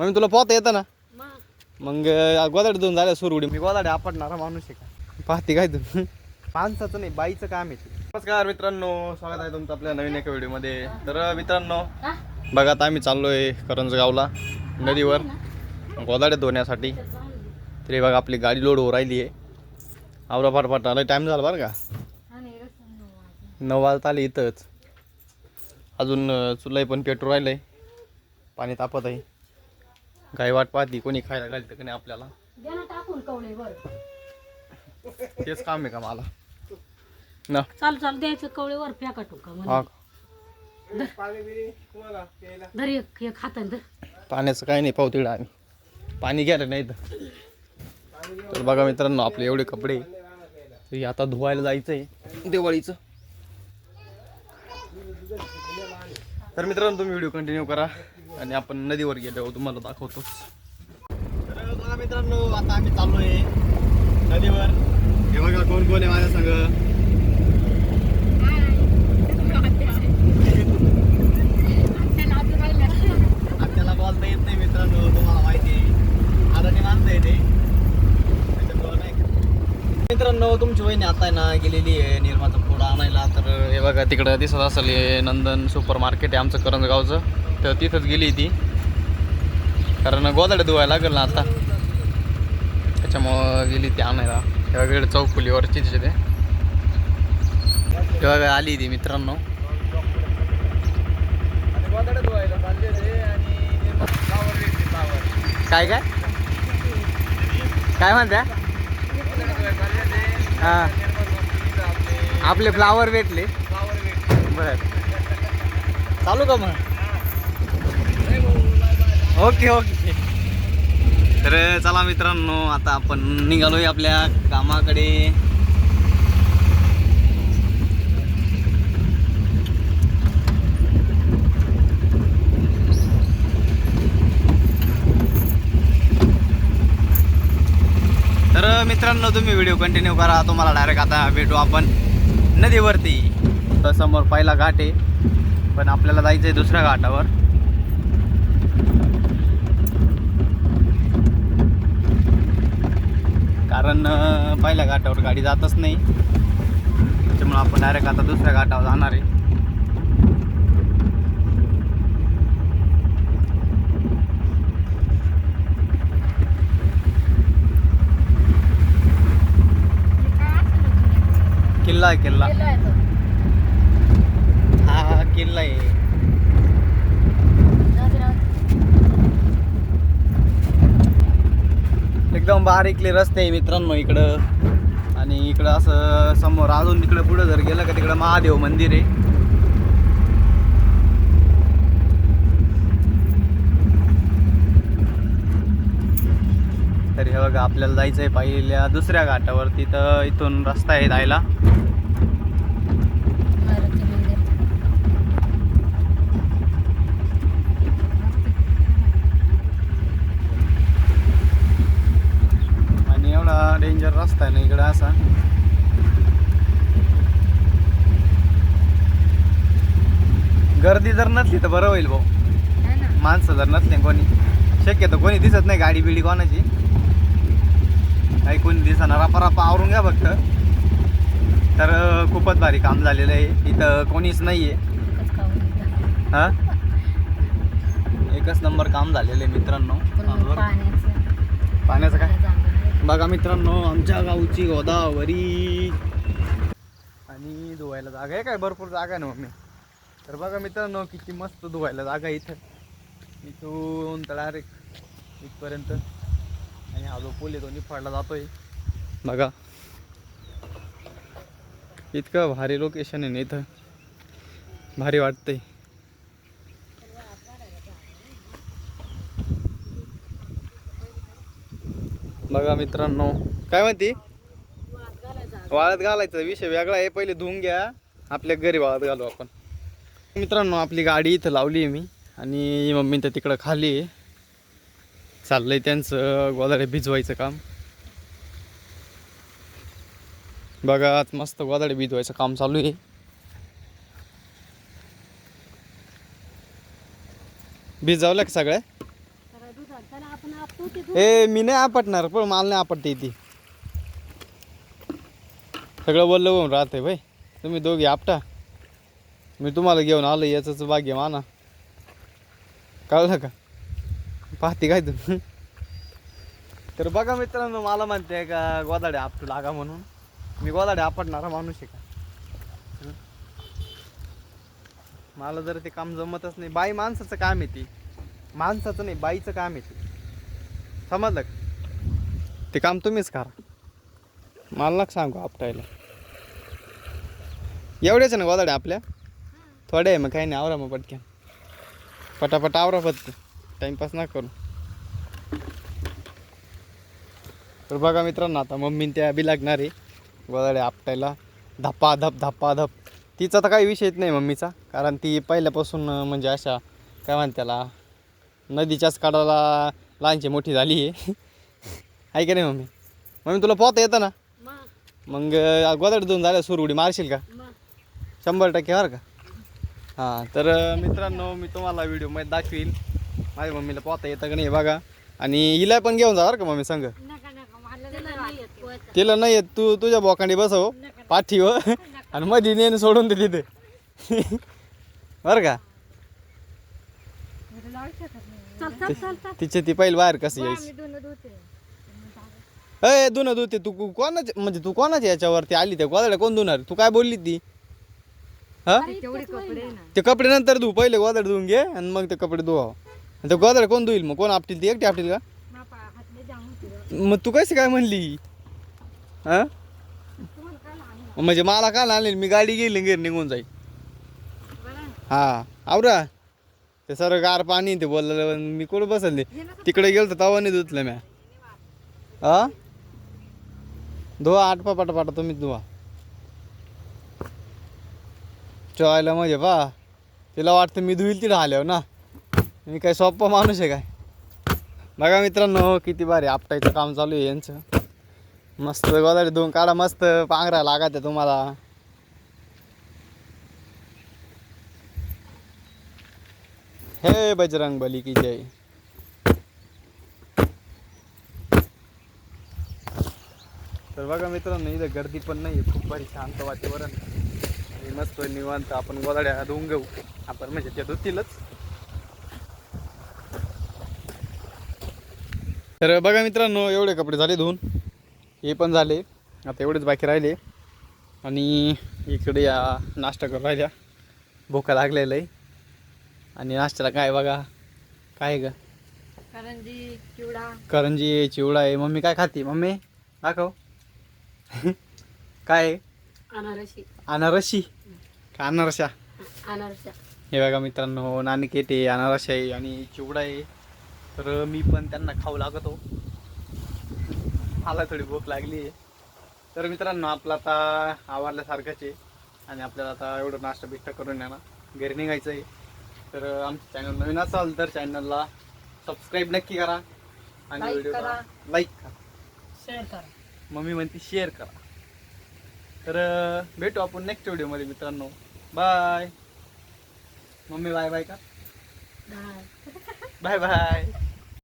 मग तुला पोहता येतं ना? मग. मग गोदाडे दोन झाल्या सुरवडी मी गोदाडे आपटणारा माणूस आहे का? पाहते काय तू? माणसाचं नाही बाईचं काम आहे ते. नमस्कार मित्रांनो स्वागत आहे तुमचं आपल्या नवीन एका व्हिडिओमध्ये. तर मित्रांनो? बघा आता आम्ही चाललोय करंजगावला नदीवर. गोदाडे धुण्यासाठी तरी बघा आपली गाडी लोड हो राहिली आहे. आवरा फाटफाट आला टाईम झाला बरं का. नऊ वाजता आले इथंच. अजून चुलाई पण पेट्रोल राहिलंय. पाणी तापत आहे. गाय वाट पाहती कोणी खायला घालतं का नाही आपल्याला? टाकून तेच काम आहे का मला? ना. चालू चालू द्यायचं कवळे वर फेका टुका हा. धर. एक एक हाताने धर. पाण्याचं काही नाही पाहू तिकडं आम्ही. पाणी घ्यायला नाही तर तर बघा मित्रांनो आपले एवढे कपडे. हे आता धुवायला जायचं आहे दिवाळीचं. तर मित्रांनो तुम्ही व्हिडिओ कंटिन्यू करा. आणि आपण नदीवर गेलो तुम्हाला दाखवतोच तर बघा मित्रांनो आता आम्ही चाललोय नदीवर. हे बघा कोण कोण आहे माझ्या संग? आपल्याला बोलता येत नाही मित्रांनो तुम्हाला माहिती आहे. आदाने माणसं येते त्याच्यामुळं मित्रांनो तुमची वहिनी आता आहे ना गेलेली आहे निर्माचा आणायला. तर हे बघा तिकडं दिसत असेल हे नंदन सुपर मार्केट आहे आमचं करंजगावचं. तर तिथंच गेली ती. कारण गोदाडे धुवायला लागेल ना आता. त्याच्यामुळं गेली ती आणायला. हे बघा इकडे चौफुलीवरची ते. बघा आली ती मित्रांनो. काय काय? काय म्हणत्या हां. आपले फ्लावर भेटले. बर. चालू का मग? Okay okay. तर चला मित्रांनो आता आपण निघालोय आपल्या कामाकडे. तर मित्रांनो तुम्ही व्हिडिओ कंटिन्यू करा. तुम्हाला डायरेक्ट आता भेटू आपण. नदीवरती. तर समोर पहिला घाट आहे. पण आपल्याला जायचं आहे दुसऱ्या घाटावर. कारण पहिल्या घाटावर गाडी जातच नाही. त्याच्यामुळं आपण डायरेक्ट आता दुसऱ्या घाटावर जाणार आहे. किल्ला आहे किल्ला. हा हा किल्ला आहे. एकदम बारीकले रस्ते आहे मित्रांनो इकडं. आणि इकडं असं समोर अजून तिकडं पुढं जर गेलं का तिकडं महादेव मंदिर आहे. तर हे बघा आपल्याला जायचं आहे पहिल्या दुसऱ्या घाटावर तिथं इथून रस्ता आहे जायला आणि एवढा डेंजर रस्ता आहे ना इकडं असा. गर्दी जर नसली तर बरं होईल भाऊ. माणसं जर नसले कोणी शक्यतो कोणी दिसत नाही गाडी बिडी कोणाची. काही कोणी दिसणार रापा आवरून घ्या फक्त. तर खूपच भारी काम झालेलं आहे. इथं कोणीच नाही आहे हां? एकच नंबर काम झालेलं आहे मित्रांनो. पाण्याचं. काय? बघा मित्रांनो आमच्या गावची गोदावरी. आणि धुवायला जागा आहे काय? भरपूर जागा आहे ना मम्मी. तर बघा मित्रांनो किती मस्त धुवायला जागा आहे इथं. इथून तर डायरेक्ट इथपर्यंत. आणि हा जो पूल आहे तो निफाडला जातोय. बघा. इतकं भारी लोकेशन आहे ना इथं. भारी वाटतंय. बघा मित्रांनो काय म्हणती? वाळत घालायचा विषय वेगळा आहे. पहिले धुवून घ्या. आपल्या घरी वाळत घालू आपण. मित्रांनो आपली गाडी इथं लावली आहे मी. आणि मम्मी तर तिकडं खाली आहे. चाललंय त्यांचं गोदाडे भिजवायचं काम. बघा आज मस्त गोदाडे भिजवायचं काम चालू आहे. भिजवलं का सगळ्या त्याला आपण आपतो ते ए मी नाही आपटणार पण मला नाही आपटते ती सगळं बोललं होऊन राहते भाई तुम्ही दोघे आपटा. मी तुम्हाला घेऊन आलो याच भाग्य माना. कळलं का? पाहते काय तू तर बघा मित्रांनो मला म्हणते का गोदाडे आपटू लागा म्हणून. मी गोदाडे आपटणारा माणूस आहे का? मला जर ते काम जमतच नाही. बाई माणसाचं काम आहे ती. माणसाचं नाही बाईचं काम आहे ते. समजलं का? ते काम तुम्हीच करा. मला सांगू आपटायला. एवढेच ना गोदाडे आपल्या? थोडे आहे मग काही नाही आवरा मग पटक्यान पटापट आवरा पटकन टाईमपास ना करू. तर बघा मित्रांनो आता मम्मीन त्या बी लागणार आहे. गोदाडे आपटायला. धप्पा धप धप्पा धप तिचा तर काही विषयच नाही मम्मीचा. कारण ती पहिल्यापासून म्हणजे अशा काय म्हणते त्याला नदीच्याच काढायला लहानची मोठी झाली आहे. आहे का नाही मम्मी? मम्मी तुला पोहता येतं ना? मग. गोदाड दोन झाल्या सुर उडी मारशील का? शंभर टक्के बरं का? हां तर मित्रांनो मी तुम्हाला व्हिडिओमध्ये दाखवील माझ्या मम्मीला पोहता येतं का नाही हे बघा. आणि हिला पण घेऊन जा बरं का मम्मी संग. तिला नाही येत तू तुझ्या बोकांडी बसव पाठीवर आणि मध्ये नेन सोडून दे तिथे. बरं का? तिचे ती पहिली बाहेर कशी यायची? मी दोन धुते. अय धुणं धुते. तू कु- कोणाच्या म्हणजे तू कोणाच्या याच्यावरती आली त्या गोदाड्या कोण धुणार? तू काय बोलली ती? हा? तेवढे कपडे ना. ते कपडे नंतर धु पहिले गोदाड धुवून घे आणि मग ते कपडे आणि ते गोदाड कोण धुईल मग? कोण आपटील ती? एकटी आपटील का? मग तू कशी काय म्हणली? हा? तुम्हाला काय लहान म्हणजे मला का आणले मी गाडी गेली घरी निघून जाईल? हा. आवरा. ते सर गार पाणी ते बोललं मी कुठं बसले? तिकडे गेलो तर तवा नाही धुतलं म्या. हा धुवा आटपा पाटा तुम्ही धुवा. चोयला म्हणजे पा. तिला वाटतं मी धुईल तिला आल्यावर ना. मी काय सोप्पा माणूस आहे काय? बघा मित्रांनो किती भारी आपटायचं काम चालू आहे यांचं. मस्त गोदाडे दोन काढा मस्त पांघरा लागत आहे तुम्हाला. हे बजरंग बली की जय. तर बघा मित्रांनो इथं गर्दी पण नाही खूप भारी शांत वातावरण. मस्त निवांत आपण गोदाड्या धुवून घेऊ. आपण म्हणजे त्या धुतीलच. तर बघा मित्रांनो एवढे कपडे झाले धुवून. हे पण झाले. आता एवढेच बाकी राहिले. आणि इकडे या नाश्ता करून राहिल्या. भोका लागलेला आहे. आणि नाश्त्याला काय बघा? काय ग? करंजी चिवडा. करंजी आहे, चिवडा आहे. मम्मी काय खाते? मम्मी दाखव. काय आहे? अनारशी अनारशी का अनारशा अनारशा हे बघा मित्रांनो नानकेट आहे अनारस आहे आणि चिवडा आहे. तर मी पण त्यांना खाऊ लागतो. मला थोडी भूक लागली आहे. तर मित्रांनो आपलं आता आवडल्यासारखंच आहे. आणि आपल्याला आता एवढं नाश्ता बिष्टा करून आहे ना घरी निघायचं आहे. तर आमचं चॅनल नवीन असाल तर चॅनलला सबस्क्राईब नक्की करा आणि Like व्हिडिओला करा. लाईक करा. शेअर करा. मम्मी म्हणते शेअर करा. तर अं, भेटू आपण नेक्स्ट व्हिडिओमध्ये मित्रांनो. बाय मम्मी बाय बाय का? Bye bye bye